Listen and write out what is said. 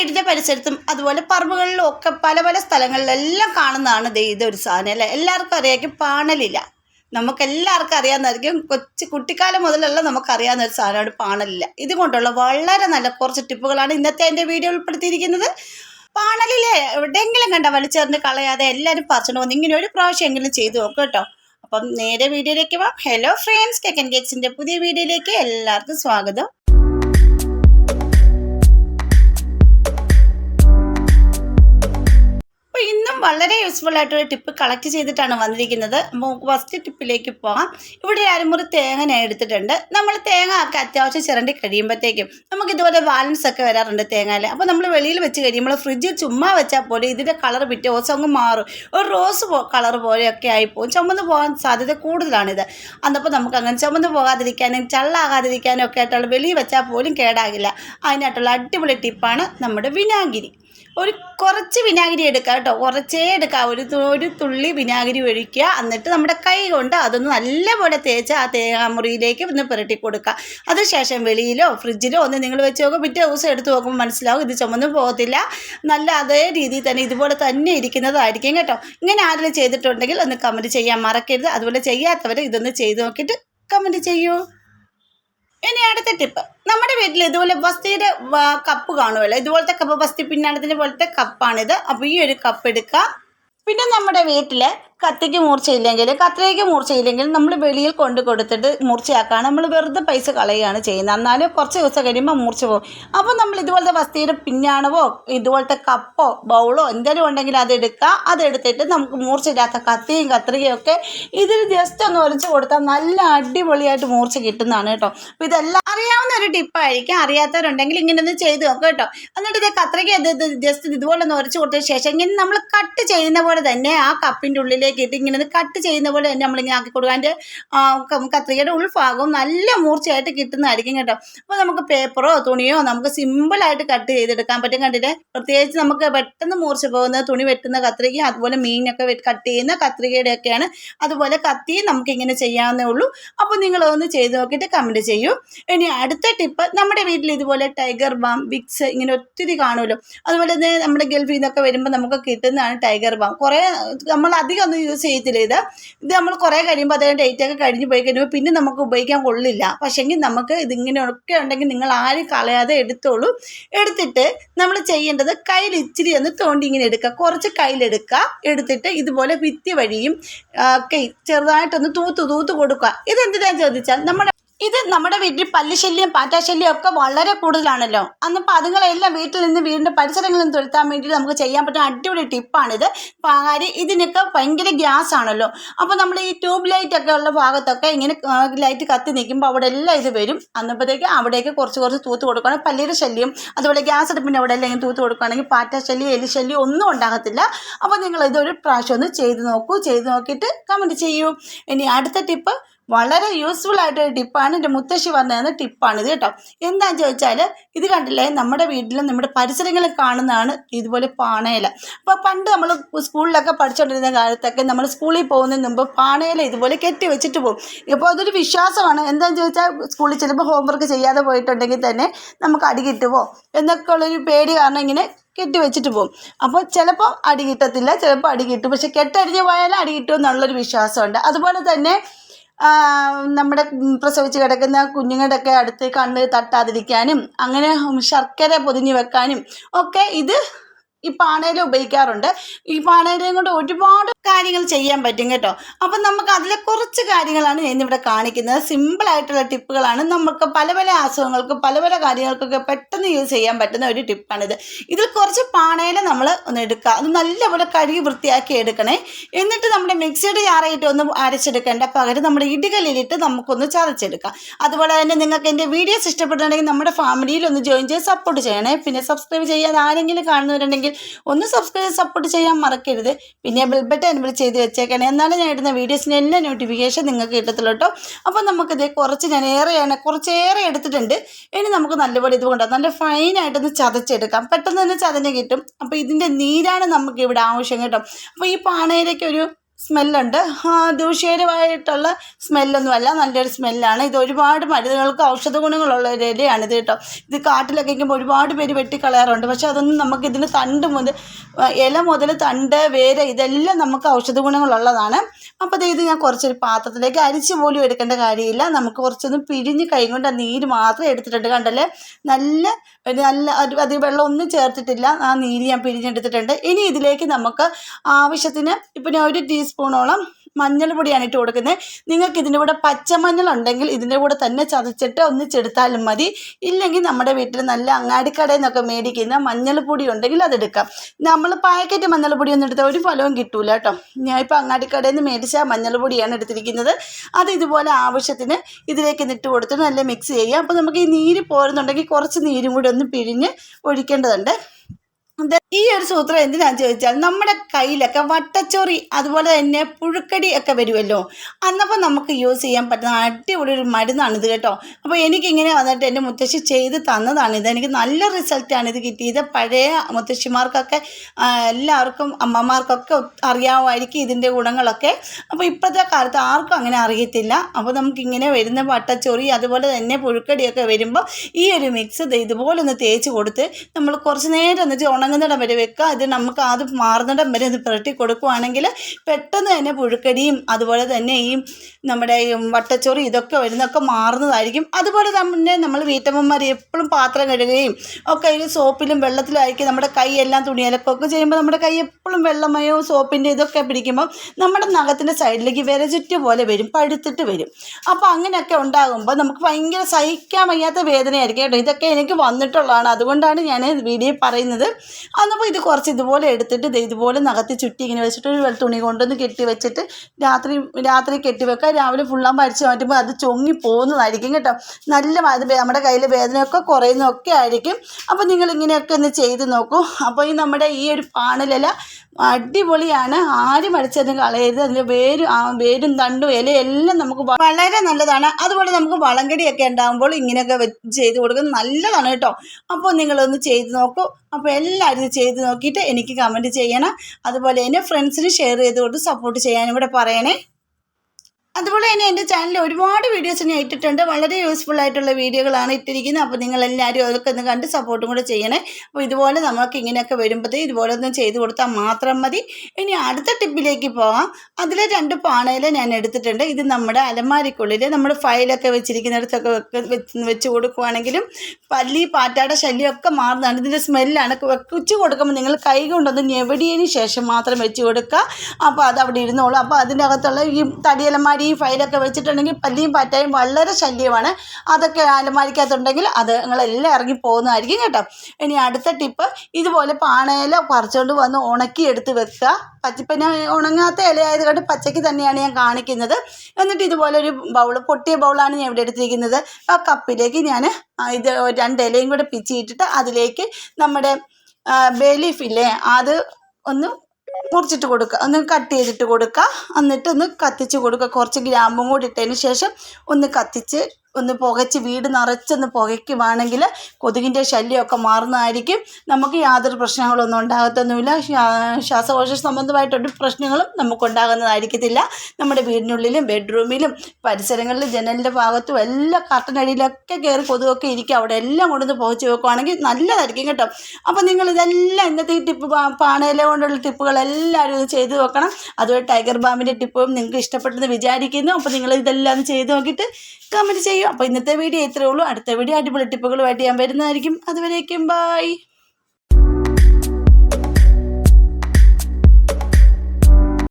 വീടിന്റെ പരിസരത്തും അതുപോലെ പറമ്പുകളിലും ഒക്കെ പല പല സ്ഥലങ്ങളിലെല്ലാം കാണുന്നതാണ് ദേ ഇതൊരു സാധനം അല്ലേ? എല്ലാവർക്കും അറിയാമെങ്കിൽ പാണലില്ല നമുക്ക് എല്ലാവർക്കും അറിയാവുന്നതായിരിക്കും. കൊച്ചു കുട്ടിക്കാലം മുതലുള്ള നമുക്കറിയാവുന്ന ഒരു സാധനമാണ് പാണലില്ല ഇതുകൊണ്ടുള്ള വളരെ നല്ല കുറച്ച് ടിപ്പുകളാണ് ഇന്നത്തെ എന്റെ വീഡിയോ ഉൾപ്പെടുത്തിയിരിക്കുന്നത്. പാണലിലെ എവിടെയെങ്കിലും കണ്ട വലിച്ചെറിഞ്ഞ് കളയാതെ എല്ലാവരും പറിച്ചിട്ട് വന്ന് ഇങ്ങനെ ഒരു പ്രാവശ്യമെങ്കിലും ചെയ്തു നോക്കും കേട്ടോ. അപ്പം നേരെ വീഡിയോയിലേക്ക് വാ. ഹലോ ഫ്രണ്ട്സ് കെക്കൻ കേക്സിന്റെ പുതിയ വീഡിയോയിലേക്ക് എല്ലാവർക്കും സ്വാഗതം. അപ്പോൾ ഇന്നും വളരെ യൂസ്ഫുൾ ആയിട്ടൊരു ടിപ്പ് കളക്ട് ചെയ്തിട്ടാണ് വന്നിരിക്കുന്നത്. നമുക്ക് ഫസ്റ്റ് ടിപ്പിലേക്ക് പോകാം. ഇവിടെ ഒരു അരമുറി തേങ്ങ ഞാൻ എടുത്തിട്ടുണ്ട്. നമ്മൾ തേങ്ങ ഒക്കെ അത്യാവശ്യം ചിരണ്ടി കഴിയുമ്പോഴത്തേക്കും നമുക്ക് ഇതുപോലെ ബാലൻസ് ഒക്കെ വരാറുണ്ട് തേങ്ങയിൽ അപ്പോൾ നമ്മൾ വെളിയിൽ വെച്ച് കഴിയുമ്പോൾ ഫ്രിഡ്ജിൽ ചുമ്മാ വെച്ചാൽ പോലും ഇതിന്റെ കളർ പിറ്റേ ദിവസം അങ്ങ് മാറും. ഒരു റോസ് കളർ പോലെയൊക്കെ ആയിപ്പോവും. ചുമന്ന് പോകാൻ സാധ്യത കൂടുതലാണിത്. അന്നപ്പോൾ നമുക്ക് അങ്ങനെ ചുമന്ന് പോകാതിരിക്കാനും ചള്ളാകാതിരിക്കാനും ഒക്കെ ആയിട്ടുള്ള വെളിയിൽ വെച്ചാൽ പോലും കേടാകില്ല. അതിനായിട്ടുള്ള അടിപൊളി ടിപ്പാണ് നമ്മുടെ വിനാഗിരി. ഒരു കുറച്ച് വിനാഗിരി എടുക്കുക കേട്ടോ. കുറച്ചേ എടുക്കുക ഒരു ഒരു തുള്ളി വിനാഗിരി ഒഴിക്കുക. എന്നിട്ട് നമ്മുടെ കൈ കൊണ്ട് അതൊന്ന് നല്ലപോലെ തേച്ച് ആ തേങ്ങാമുറിയിലേക്ക് ഒന്ന് പുരട്ടി കൊടുക്കുക. അതിനുശേഷം വെളിയിലോ ഫ്രിഡ്ജിലോ ഒന്ന് നിങ്ങൾ വെച്ച് നോക്കും പിറ്റേ ദിവസം എടുത്ത് നോക്കുമ്പോൾ മനസ്സിലാവും ഇത് ചുമന്ന് പോകത്തില്ല. നല്ല അതേ രീതിയിൽ തന്നെ ഇതുപോലെ തന്നെ ഇരിക്കുന്നതായിരിക്കും കേട്ടോ. ഇങ്ങനെ ആരെങ്കിലും ചെയ്തിട്ടുണ്ടെങ്കിൽ ഒന്ന് കമന്റ് ചെയ്യാൻ മറക്കരുത്. അതുപോലെ ചെയ്യാത്തവർ ഇതൊന്ന് ചെയ്ത് നോക്കിയിട്ട് കമന്റ് ചെയ്യൂ. ഇനി അടുത്ത ടിപ്പ് നമ്മുടെ വീട്ടിൽ ഇതുപോലെ വസ്തിയുടെ കപ്പ് കാണുമല്ലോ? ഇതുപോലത്തെ കപ്പ് വസ്തി പിന്നാണത്തിന്റെ പോലത്തെ കപ്പാണിത് അപ്പോൾ ഈ ഒരു കപ്പ് എടുക്കുക പിന്നെ നമ്മുടെ വീട്ടിൽ കത്തിക്ക് മൂർച്ചയില്ലെങ്കിൽ കത്രയ്ക്ക് മൂർച്ചയില്ലെങ്കിൽ നമ്മൾ വെളിയിൽ കൊണ്ട് കൊടുത്തിട്ട് മൂർച്ചയാക്കാണ്. നമ്മൾ വെറുതെ പൈസ കളയുകയാണ് ചെയ്യുന്നത്. എന്നാലും കുറച്ച് ദിവസം കഴിയുമ്പോൾ മൂർച്ച പോകും. അപ്പോൾ നമ്മൾ ഇതുപോലത്തെ വസ്തിയുടെ പിന്നാണവോ ഇതുപോലത്തെ കപ്പോ ബൗളോ എന്തെങ്കിലും ഉണ്ടെങ്കിൽ അത് എടുക്കുക. അതെടുത്തിട്ട് നമുക്ക് മൂർച്ചയില്ലാത്ത കത്തിയും കത്രികയും ഒക്കെ ഇതിൽ ജസ്റ്റ് ഒന്ന് ഒരച്ച് കൊടുത്താൽ നല്ല അടിപൊളിയായിട്ട് മൂർച്ച കിട്ടുന്നതാണ് കേട്ടോ. അപ്പോൾ ഇതെല്ലാം അറിയാവുന്ന ഒരു ടിപ്പായിരിക്കും അറിയാത്തവരുണ്ടെങ്കിൽ ഇങ്ങനെ ഒന്ന് ചെയ്ത് നോക്കുക കേട്ടോ. എന്നിട്ട് ഇത് കത്രിക ജസ്റ്റ് ഇതുപോലെ ഒന്ന് ഒരച്ച് കൊടുത്തതിന് ശേഷം ഇങ്ങനെ നമ്മൾ കട്ട് ചെയ്യുന്ന പോലെ തന്നെ ആ കപ്പിന്റെ ഉള്ളിലേക്ക് ഇട്ട് ഇങ്ങനെ കട്ട് ചെയ്യുന്ന പോലെ തന്നെ നമ്മളിങ്ങനെ ആക്കി കൊടുക്കുക അതിന്റെ കത്രികയുടെ ഉൾഭാഗവും നല്ല മൂർച്ചയായിട്ട് കിട്ടുന്നതായിരിക്കും കേട്ടോ. അപ്പോൾ നമുക്ക് പേപ്പറോ തുണിയോ നമുക്ക് സിമ്പിളായിട്ട് കട്ട് ചെയ്തെടുക്കാൻ പറ്റും. കണ്ടിട്ട് പ്രത്യേകിച്ച് നമുക്ക് പെട്ടെന്ന് മൂർച്ച പോകുന്ന തുണി വെട്ടുന്ന കത്രിക അതുപോലെ മീനൊക്കെ കട്ട് ചെയ്യുന്ന കത്രികയുടെ ഒക്കെയാണ്. അതുപോലെ കത്തി നമുക്ക് ഇങ്ങനെ ചെയ്യാവുന്നേ ഉള്ളൂ. അപ്പോൾ നിങ്ങൾ ഒന്ന് ചെയ്ത് നോക്കിയിട്ട് കമന്റ് ചെയ്യൂ. ഇനി അടുത്ത ടിപ്പ് നമ്മുടെ വീട്ടിൽ ഇതുപോലെ ടൈഗർ ബാം വിക്സ് ഇങ്ങനെ ഒത്തിരി കാണുമല്ലോ. അതുപോലെ തന്നെ നമ്മുടെ ഗൾഫിൽ നിന്നൊക്കെ വരുമ്പോൾ നമുക്ക് കിട്ടുന്നതാണ് ടൈഗർ ബാം കുറേ നമ്മൾ അധികം ഒന്നും യൂസ് ചെയ്യത്തില്ല. ഇത് ഇത് നമ്മൾ കുറേ കഴിയുമ്പോൾ അതായത് ഡേറ്റ് ഒക്കെ കഴിഞ്ഞ് പോയി കഴിയുമ്പോൾ പിന്നെ നമുക്ക് ഉപയോഗിക്കാൻ കൊള്ളില്ല. പക്ഷേങ്കിൽ നമുക്ക് ഇതിങ്ങനെയൊക്കെ ഉണ്ടെങ്കിൽ നിങ്ങൾ ആരും കളയാതെ എടുത്തോളൂ. എടുത്തിട്ട് നമ്മൾ ചെയ്യേണ്ടത് കയ്യിൽ ഇച്ചിരി ഒന്ന് തോണ്ടി ഇങ്ങനെ എടുക്കുക. കുറച്ച് കയ്യിലെടുക്കുക എടുത്തിട്ട് ഇതുപോലെ ഭിത്തി വഴിയും ഒക്കെ ചെറുതായിട്ടൊന്ന് തൂത്ത് തൂത്ത് കൊടുക്കുക. ഇതെന്തിനാന്ന് ചോദിച്ചാൽ നമ്മുടെ ഇത് നമ്മുടെ വീട്ടിൽ പല്ലുശല്യം പാറ്റാശല്യം ഒക്കെ വളരെ കൂടുതലാണല്ലോ. അന്നപ്പോൾ അതുങ്ങളെല്ലാം വീട്ടിൽ നിന്ന് വീടിന്റെ പരിസരങ്ങളിൽ നിന്ന് തുരത്താൻ വേണ്ടി നമുക്ക് ചെയ്യാൻ പറ്റുന്ന അടിപൊളി ടിപ്പാണിത്. കാര്യം ഇതിനൊക്കെ ഭയങ്കര ഗ്യാസ് ആണല്ലോ. അപ്പോൾ നമ്മൾ ഈ ട്യൂബ് ലൈറ്റ് ഒക്കെ ഉള്ള ഭാഗത്തൊക്കെ ഇങ്ങനെ ലൈറ്റ് കത്തി നിൽക്കുമ്പോൾ അവിടെ എല്ലാം ഇത് വരും. അന്നപ്പോഴത്തേക്ക് അവിടേക്ക് കുറച്ച് കുറച്ച് തൂത്ത് കൊടുക്കുകയാണെങ്കിൽ പല്ലിയുടെ ശല്യം അതുപോലെ ഗ്യാസ് അടുപ്പിന്റെ അവിടെ എല്ലാം ഇങ്ങനെ തൂത്ത് കൊടുക്കുകയാണെങ്കിൽ പാറ്റാശല്യം എലിശല്യം ഒന്നും ഉണ്ടാകത്തില്ല. അപ്പോൾ നിങ്ങൾ ഇതൊരു പ്രാവശ്യം ഒന്ന് ചെയ്ത് നോക്കൂ. ചെയ്ത് നോക്കിയിട്ട് കമന്റ് ചെയ്യൂ. ഇനി അടുത്ത ടിപ്പ് വളരെ യൂസ്ഫുൾ ആയിട്ടൊരു ടിപ്പാണ് എന്റെ മുത്തശ്ശി പറഞ്ഞു തന്ന ടിപ്പാണിത് കേട്ടോ. എന്താണെന്ന് ചോദിച്ചാൽ ഇത് കണ്ടില്ലേ നമ്മുടെ വീട്ടിലും നമ്മുടെ പരിസരങ്ങളിൽ കാണുന്നതാണ് ഇതുപോലെ പാണയില അപ്പോൾ പണ്ട് നമ്മൾ സ്കൂളിലൊക്കെ പഠിച്ചുകൊണ്ടിരുന്ന കാലത്തൊക്കെ നമ്മൾ സ്കൂളിൽ പോകുന്നതിന് മുമ്പ് പാണയില ഇതുപോലെ കെട്ടി വെച്ചിട്ട് പോകും. ഇപ്പോൾ അതൊരു വിശ്വാസമാണ്. എന്താണെന്ന് ചോദിച്ചാൽ സ്കൂളിൽ ചിലപ്പോൾ ഹോംവർക്ക് ചെയ്യാതെ പോയിട്ടുണ്ടെങ്കിൽ തന്നെ നമുക്ക് അടി കിട്ടുമോ എന്നൊക്കെ ഉള്ളൊരു പേടി കാരണം ഇങ്ങനെ കെട്ടി വെച്ചിട്ട് പോകും. അപ്പോൾ ചിലപ്പോൾ അടി കിട്ടത്തില്ല ചിലപ്പോൾ അടി കിട്ടും. പക്ഷെ കെട്ടടിഞ്ഞ് പോയാലും അടി കിട്ടും എന്നുള്ളൊരു വിശ്വാസമുണ്ട്. അതുപോലെ തന്നെ നമ്മുടെ പ്രസവിച്ച് കിടക്കുന്ന കുഞ്ഞുങ്ങളുടെയൊക്കെ അടുത്ത് കണ്ണ് തട്ടാതിരിക്കാനും അങ്ങനെ ശർക്കര പൊതിഞ്ഞ് വെക്കാനും ഒക്കെ ഇത് ഈ പാണയിൽ ഉപയോഗിക്കാറുണ്ട്. ഈ പാണയിലയും കൊണ്ട് ഒരുപാട് കാര്യങ്ങൾ ചെയ്യാൻ പറ്റും കേട്ടോ. അപ്പം നമുക്ക് അതിലെ കുറച്ച് കാര്യങ്ങളാണ് ഞാനിവിടെ കാണിക്കുന്നത്. സിമ്പിളായിട്ടുള്ള ടിപ്പുകളാണ്. നമുക്ക് പല പല അസുഖങ്ങൾക്ക് പല പല കാര്യങ്ങൾക്കൊക്കെ പെട്ടെന്ന് യൂസ് ചെയ്യാൻ പറ്റുന്ന ഒരു ടിപ്പാണിത്. ഇതിൽ കുറച്ച് പാണയില നമ്മൾ ഒന്ന് എടുക്കുക. അത് നല്ലപോലെ കഴുകി വൃത്തിയാക്കി എടുക്കണേ. എന്നിട്ട് നമ്മുടെ മിക്സിയുടെ ജാറായിട്ട് ഒന്ന് അരച്ചെടുക്കേണ്ട പകരം നമ്മുടെ ഇടികളിലിട്ട് നമുക്കൊന്ന് ചതച്ചെടുക്കാം. അതുപോലെ തന്നെ നിങ്ങൾക്ക് എന്റെ വീഡിയോസ് ഇഷ്ടപ്പെടുന്നുണ്ടെങ്കിൽ നമ്മുടെ ഫാമിലിയിൽ ഒന്ന് ജോയിൻ ചെയ്ത് സപ്പോർട്ട് ചെയ്യണേ. പിന്നെ സബ്സ്ക്രൈബ് ചെയ്യാൻ ആരെങ്കിലും കാണുന്നവരുണ്ടെങ്കിൽ ഒന്ന് സബ്സ്ക്രൈബ് സപ്പോർട്ട് ചെയ്യാൻ മറക്കരുത്. പിന്നെ ബെൽ ബട്ടൺ എനബിൾ ചെയ്ത് വെച്ചേക്കണേ. എന്നാലും ഞാൻ ഇടുന്ന വീഡിയോസിന് എല്ലാ നോട്ടിഫിക്കേഷൻ നിങ്ങൾക്ക് കിട്ടത്തുള്ളൂ കേട്ടോ അപ്പോൾ നമുക്കിത് കുറച്ച് ഞാൻ ഏറെയാണ് കുറച്ചേറെ എടുത്തിട്ടുണ്ട്. ഇനി നമുക്ക് നല്ലപോലെ ഇത് കൊണ്ടാണ് നല്ല ഫൈനായിട്ടൊന്ന് ചതച്ചെടുക്കാം. പെട്ടെന്ന് തന്നെ ചതഞ്ഞ് കിട്ടും. അപ്പോൾ ഇതിന്റെ നീരാണ് നമുക്ക് ഇവിടെ ആവശ്യം കേട്ടോ. അപ്പോൾ ഈ പാണയിലേക്ക് ഒരു സ്മെല്ലുണ്ട്. ദൂഷ്യകരമായിട്ടുള്ള സ്മെല്ലൊന്നുമല്ല നല്ലൊരു സ്മെല്ലാണ്. ഇത് ഒരുപാട് മരുന്നുകൾക്ക് ഔഷധ ഗുണങ്ങളുള്ള ഒരു ഇലയാണ് ഇത് കേട്ടോ. ഇത് കാട്ടിലൊക്കെ ഇരിക്കുമ്പോൾ ഒരുപാട് പേര് വെട്ടിക്കളയാറുണ്ട്. പക്ഷെ അതൊന്നും നമുക്ക് ഇതിന് തണ്ട് മുതൽ ഇല മുതൽ തണ്ട് വേര് ഇതെല്ലാം നമുക്ക് ഔഷധ ഗുണങ്ങളുള്ളതാണ്. അപ്പോൾ ഇത് ഞാൻ കുറച്ചൊരു പാത്രത്തിലേക്ക് അരിച്ച് പോലും എടുക്കേണ്ട കാര്യമില്ല. നമുക്ക് കുറച്ചൊന്നും പിഴിഞ്ഞ് കൈ കൊണ്ട് ആ നീര് മാത്രം എടുത്തിട്ടുണ്ട് കണ്ടല്ലേ? നല്ല നല്ല അധികം വെള്ളം ഒന്നും ചേർത്തിട്ടില്ല. ആ നീര് ഞാൻ പിഴിഞ്ഞെടുത്തിട്ടുണ്ട്. ഇനി ഇതിലേക്ക് നമുക്ക് ആവശ്യത്തിന് ഇപ്പം ഞാൻ ഒരു ടീസ്പൂണോളം മഞ്ഞൾപ്പൊടിയാണ് ഇട്ട് കൊടുക്കുന്നത്. നിങ്ങൾക്ക് ഇതിന്റെ കൂടെ പച്ചമഞ്ഞൾ ഉണ്ടെങ്കിൽ ഇതിന്റെ കൂടെ തന്നെ ചതച്ചിട്ട് ഒന്നിച്ചെടുത്താലും മതി. ഇല്ലെങ്കിൽ നമ്മുടെ വീട്ടിൽ നല്ല അങ്ങാടിക്കടയിൽ നിന്നൊക്കെ മേടിക്കുന്ന മഞ്ഞൾപ്പൊടി ഉണ്ടെങ്കിൽ അതെടുക്കാം നമ്മൾ പാക്കറ്റ് മഞ്ഞൾപ്പൊടി ഒന്നും എടുത്താൽ ഒരു ഫലവും കിട്ടൂല കേട്ടോ. ഞാൻ ഇപ്പോൾ അങ്ങാടിക്കടയിൽ നിന്ന് മേടിച്ച മഞ്ഞൾപ്പൊടിയാണ് എടുത്തിരിക്കുന്നത്. അത് ഇതുപോലെ ആവശ്യത്തിന് ഇതിലേക്ക് ഇട്ട് കൊടുത്തിട്ട് നല്ല മിക്സ് ചെയ്യുക അപ്പോൾ നമുക്ക് ഈ നീര് പോരുന്നുണ്ടെങ്കിൽ കുറച്ച് നീരും കൂടി ഒന്ന് പിഴിഞ്ഞ് ഒഴിക്കേണ്ടതുണ്ട്. ഈ ഒരു സൂത്രം എന്തിനാന്ന് ചോദിച്ചാൽ നമ്മുടെ കയ്യിലൊക്കെ വട്ടച്ചൊറി അതുപോലെ തന്നെ പുഴുക്കടി ഒക്കെ വരുമല്ലോ അന്നപ്പോൾ നമുക്ക് യൂസ് ചെയ്യാൻ പറ്റുന്ന അടിപൊളി ഒരു മരുന്നാണിത് കേട്ടോ. അപ്പോൾ എനിക്കിങ്ങനെ വന്നിട്ട് എന്റെ മുത്തശ്ശി ചെയ്ത് തന്നതാണിത് എനിക്ക് നല്ല റിസൾട്ടാണ് ഇത് കിട്ടിയത്. പഴയ മുത്തശ്ശിമാർക്കൊക്കെ എല്ലാവർക്കും അമ്മമാർക്കൊക്കെ അറിയാമായിരിക്കും ഇതിന്റെ ഗുണങ്ങളൊക്കെ. അപ്പോൾ ഇപ്പോഴത്തെ കാലത്ത് ആർക്കും അങ്ങനെ അറിയത്തില്ല. അപ്പോൾ നമുക്കിങ്ങനെ വരുന്ന വട്ടച്ചൊറി അതുപോലെ തന്നെ പുഴുക്കടിയൊക്കെ വരുമ്പോൾ ഈ ഒരു മിക്സ് ഇതുപോലെ ഒന്ന് തേച്ച് കൊടുത്ത് നമ്മൾ കുറച്ച് നേരം ഒന്ന് ഉണങ്ങുന്നിടം വരെ വെക്കുക. അത് നമുക്ക് അത് മാറുന്നിടം വരെ അത് പുരട്ടി കൊടുക്കുവാണെങ്കിൽ പെട്ടെന്ന് തന്നെ പുഴുക്കടിയും അതുപോലെ തന്നെ ഈ നമ്മുടെ വട്ടച്ചൊറി ഇതൊക്കെ വരുന്നൊക്കെ മാറുന്നതായിരിക്കും. അതുപോലെ തന്നെ നമ്മൾ വീട്ടമ്മമാർ എപ്പോഴും പാത്രം കഴുകുകയും ഒക്കെ ഈ സോപ്പിലും വെള്ളത്തിലായിരിക്കും നമ്മുടെ കൈ എല്ലാം തുണിയലക്കൊക്കെ ചെയ്യുമ്പോൾ നമ്മുടെ കൈ എപ്പോഴും വെള്ളമയവും സോപ്പിന്റെ ഇതൊക്കെ പിടിക്കുമ്പോൾ നമ്മുടെ നഖത്തിന്റെ സൈഡിലേക്ക് വിരചുറ്റ് പോലെ വരും പഴുത്തിട്ട് വരും. അപ്പോൾ അങ്ങനെയൊക്കെ ഉണ്ടാകുമ്പോൾ നമുക്ക് ഭയങ്കര സഹിക്കാൻ വയ്യാത്ത വേദനയായിരിക്കും കേട്ടോ. ഇതൊക്കെ എനിക്ക് വന്നിട്ടുള്ളതാണ്. അതുകൊണ്ടാണ് ഞാൻ വീഡിയോ പറയുന്നത്. അന്നപ്പോൾ ഇത് കുറച്ച് ഇതുപോലെ എടുത്തിട്ട് ഇതുപോലെ നകത്തി ചുറ്റി ഇങ്ങനെ വെച്ചിട്ട് ഒരു തുണി കൊണ്ടൊന്ന് കെട്ടി വെച്ചിട്ട് രാത്രി രാത്രി കെട്ടി വെക്കുക രാവിലെ ഫുള്ളാൻ പഠിച്ച് മാറ്റുമ്പോൾ അത് ചൊങ്ങി പോകുന്നതായിരിക്കും കേട്ടോ. നല്ല അത് നമ്മുടെ കയ്യിൽ വേദനയൊക്കെ കുറയുന്നതൊക്കെ ആയിരിക്കും. അപ്പോൾ നിങ്ങൾ ഇങ്ങനെയൊക്കെ ഒന്ന് ചെയ്ത് നോക്കൂ. അപ്പോൾ ഈ നമ്മുടെ ഈ ഒരു പാണലില അടിപൊളിയാണ്. ആരും അടിച്ചതിന് കളയരുത്. അതിന്റെ വേര് വേരും തണ്ടും ഇലയെല്ലാം നമുക്ക് വളരെ നല്ലതാണ്. അതുപോലെ നമുക്ക് വളങ്കടിയൊക്കെ ഉണ്ടാകുമ്പോൾ ഇങ്ങനെയൊക്കെ ചെയ്ത് കൊടുക്കുന്നത് നല്ലതാണ് കേട്ടോ. അപ്പോൾ നിങ്ങളൊന്ന് ചെയ്ത് നോക്കൂ. അപ്പോൾ എല്ലാവരും ചെയ്ത് നോക്കിയിട്ട് എനിക്ക് കമന്റ് ചെയ്യണം. അതുപോലെ തന്നെ ഫ്രണ്ട്സിന് ഷെയർ ചെയ്ത് കൊടുത്ത് സപ്പോർട്ട് ചെയ്യാനും കൂടെ പറയണേ. അതുപോലെ തന്നെ എന്റെ ചാനലിൽ ഒരുപാട് വീഡിയോസ് ഞാൻ ഇട്ടിട്ടുണ്ട്. വളരെ യൂസ്ഫുൾ ആയിട്ടുള്ള വീഡിയോകളാണ് ഇട്ടിരിക്കുന്നത്. അപ്പോൾ നിങ്ങൾ എല്ലാവരും അതൊക്കെ ഒന്ന് കണ്ട് സപ്പോർട്ടും കൂടെ ചെയ്യണേ. അപ്പോൾ ഇതുപോലെ നമുക്ക് ഇങ്ങനെയൊക്കെ വരുമ്പോഴത്തേ ഇതുപോലെ ഒന്ന് ചെയ്ത് കൊടുത്താൽ മാത്രം മതി. ഇനി അടുത്ത ടിപ്പിലേക്ക് പോകാം അതിൽ രണ്ട് പാണയിൽ ഞാൻ എടുത്തിട്ടുണ്ട്. ഇത് നമ്മുടെ അലമാരിക്കുള്ളിൽ നമ്മുടെ ഫയലൊക്കെ വെച്ചിരിക്കുന്നിടത്തൊക്കെ വെച്ച് വെച്ച് കൊടുക്കുവാണെങ്കിലും പല്ലി പാറ്റാട ശല്യമൊക്കെ മാറുന്നതാണ്. ഇതിന്റെ സ്മെല്ലാണ് വെച്ച് കൊടുക്കുമ്പോൾ നിങ്ങൾ കൈ കൊണ്ടൊന്ന് ഞെവടിയതിന് ശേഷം മാത്രം വെച്ച് കൊടുക്കുക. അപ്പോൾ അത് അവിടെ ഇരുന്നോളൂ. അപ്പോൾ അതിന്റെ അകത്തുള്ള ഈ തടിയലമാരി ഈ ഫയലൊക്കെ വെച്ചിട്ടുണ്ടെങ്കിൽ പല്ലിയും പാറ്റയും വളരെ ശല്യമാണ്. അതൊക്കെ അലമാരിക്കകത്തുണ്ടെങ്കിൽ അത് നിങ്ങളെല്ലാം ഇറങ്ങി പോകുന്നതായിരിക്കും കേട്ടോ. ഇനി അടുത്ത ടിപ്പ് ഇതുപോലെ പാണയില പറിച്ചുകൊണ്ട് വന്ന് ഉണക്കി എടുത്ത് വെക്കുക. പച്ചപ്പന ഉണങ്ങാത്ത ഇലയായത് കൊണ്ട് പച്ചയ്ക്ക് തന്നെയാണ് ഞാൻ കാണിക്കുന്നത്. എന്നിട്ട് ഇതുപോലെ ഒരു ബൗൾ പൊട്ടിയ ബൗളാണ് ഞാൻ ഇവിടെ എടുത്തിരിക്കുന്നത്. ആ കപ്പിലേക്ക് ഞാൻ ഇത് രണ്ട് ഇലയും കൂടെ പിച്ചിയിട്ടിട്ട് അതിലേക്ക് നമ്മുടെ ബേ ഇല്ലേ അത് ഒന്ന് മുറിച്ചിട്ട് കൊടുക്കുക ഒന്ന് കട്ട് ചെയ്തിട്ട് കൊടുക്കുക എന്നിട്ട് ഒന്ന് കത്തിച്ച് കൊടുക്കുക കുറച്ച് ഗ്രാമ്പും കൂടി ഇട്ടതിന് ശേഷം ഒന്ന് കത്തിച്ച് ഒന്ന് പുകച്ച് വീട് നിറച്ചൊന്ന് പുകയ്ക്കുവാണെങ്കിൽ കൊതുകിന്റെ ശല്യമൊക്കെ മാറുന്നതായിരിക്കും. നമുക്ക് യാതൊരു പ്രശ്നങ്ങളൊന്നും ഉണ്ടാകത്തൊന്നുമില്ല. ശ്വാ- ശ്വാസകോശ സംബന്ധമായിട്ടൊരു പ്രശ്നങ്ങളും നമുക്ക് നമുക്കുണ്ടാകുന്നതായിരിക്കത്തില്ല. നമ്മുടെ വീടിനുള്ളിലും ബെഡ്റൂമിലും പരിസരങ്ങളിലും ജനലിന്റെ ഭാഗത്തും എല്ലാ കർട്ടനടിയിലൊക്കെ കയറി കൊതുകൊക്കെ ഇരിക്കുക അവിടെ എല്ലാം കൊണ്ടുവന്ന് പുകച്ച് വെക്കുവാണെങ്കിൽ നല്ലതായിരിക്കും കേട്ടോ. അപ്പോൾ നിങ്ങൾ ഇതെല്ലാം ഇന്നത്തെ ഈ ടിപ്പ് പാണയില കൊണ്ടുള്ള ടിപ്പുകൾ എല്ലാവരും ഇത് ചെയ്തു വെക്കണം അതുപോലെ ടൈഗർ ബാമിന്റെ ടിപ്പും നിങ്ങൾക്ക് ഇഷ്ടപ്പെട്ടെന്ന് വിചാരിക്കുന്നു. അപ്പോൾ നിങ്ങൾ ഇതെല്ലാം ചെയ്തു നോക്കിയിട്ട് കമന്റ് ചെയ്യും. അപ്പോൾ ഇന്നത്തെ വീഡിയോ ഇത്രയേ ഉള്ളൂ. അടുത്ത വീഡിയോ അടിപൊളി ടിപ്പുകളുമായിട്ട് ഞാൻ വരുന്നതായിരിക്കും. അതുവരേക്കും ബൈ